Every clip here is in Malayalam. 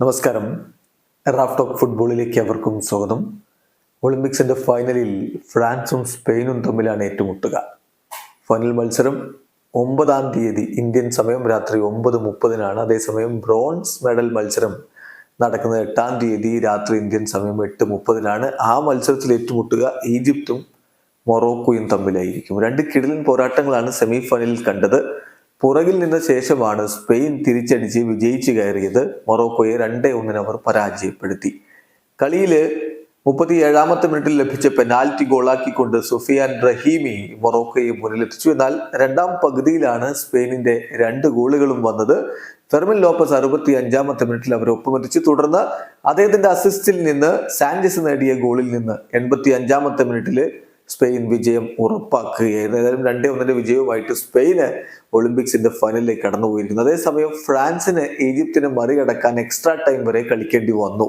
നമസ്കാരം. റാഫ് ഫുട്ബോളിലേക്ക് അവർക്കും സ്വാഗതം. ഒളിമ്പിക്സിന്റെ ഫൈനലിൽ ഫ്രാൻസും സ്പെയിനും തമ്മിലാണ് ഏറ്റുമുട്ടുക. ഫൈനൽ മത്സരം ഒമ്പതാം തീയതി ഇന്ത്യൻ സമയം രാത്രി ഒമ്പത് മുപ്പതിനാണ്. അതേസമയം ബ്രോൺസ് മെഡൽ മത്സരം നടക്കുന്നത് എട്ടാം തീയതി രാത്രി ഇന്ത്യൻ സമയം എട്ട് മുപ്പതിനാണ്. ആ മത്സരത്തിൽ ഏറ്റുമുട്ടുക ഈജിപ്തും മൊറോക്കോയും തമ്മിലായിരിക്കും. രണ്ട് കിടിലൻ പോരാട്ടങ്ങളാണ് സെമി ഫൈനലിൽ കണ്ടത്. പുറകിൽ നിന്ന ശേഷമാണ് സ്പെയിൻ തിരിച്ചടിച്ച് വിജയിച്ചു കയറിയത് മൊറോക്കോയെ രണ്ടേ ഒന്നിന് അവർ പരാജയപ്പെടുത്തി. കളിയിൽ മുപ്പത്തി ഏഴാമത്തെ മിനിറ്റിൽ ലഭിച്ച പെനാൽറ്റി ഗോളാക്കിക്കൊണ്ട് സുഫിയാൻ റഹീമി മൊറോക്കോയെ മുന്നിലെത്തിച്ചു. എന്നാൽ രണ്ടാം പകുതിയിലാണ് സ്പെയിനിന്റെ രണ്ട് ഗോളുകളും വന്നത്. ഫെർമിൻ ലോപ്പസ് അറുപത്തി അഞ്ചാമത്തെ മിനിറ്റിൽ അവർ ഒപ്പമെത്തിച്ചു തുടർന്ന് അദ്ദേഹത്തിന്റെ അസിസ്റ്റിൽ നിന്ന് സാഞ്ചസ് നേടിയ ഗോളിൽ നിന്ന് എൺപത്തി അഞ്ചാമത്തെ മിനിറ്റിൽ സ്പെയിൻ വിജയം ഉറപ്പാക്കുകയായിരുന്നു. ഏതായാലും രണ്ടേ ഒന്നിന്റെ വിജയവുമായിട്ട് സ്പെയിന് ഒളിമ്പിക്സിന്റെ ഫൈനലിലേക്ക് കടന്നുപോയിരിക്കുന്നു. അതേസമയം ഫ്രാൻസിന് ഈജിപ്തിനെ മറികടക്കാൻ എക്സ്ട്രാ ടൈം വരെ കളിക്കേണ്ടി വന്നു.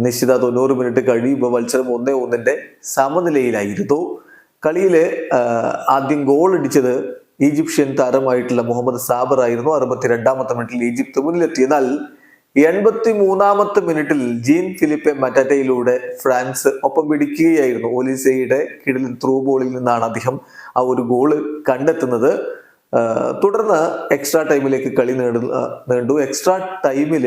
നിശ്ചിത തൊണ്ണൂറ് മിനിറ്റ് കഴിയുമ്പോൾ മത്സരം ഒന്നേ ഒന്നിന്റെ സമനിലയിലായിരുന്നു. കളിയിൽ ആദ്യം ഗോൾ അടിച്ചത് ഈജിപ്ഷ്യൻ താരമായിട്ടുള്ള മുഹമ്മദ് സാബർ ആയിരുന്നു അറുപത്തിരണ്ടാമത്തെ മിനിറ്റിൽ ഈജിപ്ത് മുന്നിലെത്തി. എൺപത്തി മൂന്നാമത്തെ മിനിറ്റിൽ ജീൻ ഫിലിപ്പെ മറ്ററ്റയിലൂടെ ഫ്രാൻസ് ഒപ്പം പിടിക്കുകയായിരുന്നു. ഒലിസയുടെ കിടിൽ ത്രൂ ബോളിൽ നിന്നാണ് അദ്ദേഹം ആ ഒരു ഗോൾ കണ്ടെത്തുന്നത്. തുടർന്ന് എക്സ്ട്രാ ടൈമിലേക്ക് കളി നേടുന്ന നീണ്ടു എക്സ്ട്രാ ടൈമിൽ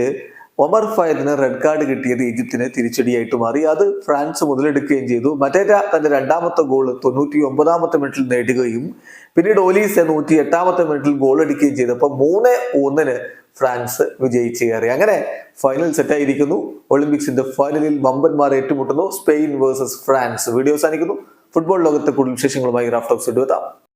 ഒമർ ഫയദിന് റെഡ് കാർഡ് കിട്ടിയത് ഈജിപ്തിന് തിരിച്ചടിയായിട്ട് മാറി. അത് ഫ്രാൻസ് മുതലെടുക്കുകയും ചെയ്തു. മറ്റേറ്റ തന്റെ രണ്ടാമത്തെ ഗോൾ തൊണ്ണൂറ്റി ഒമ്പതാമത്തെ മിനിറ്റിൽ നേടുകയും പിന്നീട് ഓലീസ് നൂറ്റി എട്ടാമത്തെ മിനിറ്റിൽ ഗോൾ അടിക്കുകയും ചെയ്തു അപ്പൊ മൂന്ന് ഒന്നിന് ഫ്രാൻസ് വിജയിച്ച് കയറി. അങ്ങനെ ഫൈനൽ സെറ്റായിരിക്കുന്നു ഒളിമ്പിക്സിന്റെ ഫൈനലിൽ വമ്പന്മാർ ഏറ്റുമുട്ടുന്നു. Spain versus France. വീഡിയോ അവസാനിക്കുന്നു. ഫുട്ബോൾ ലോകത്തെ കൂടുതൽ വിശേഷങ്ങളുമായി റാഫ്റ്റോക്സ് എത്താം.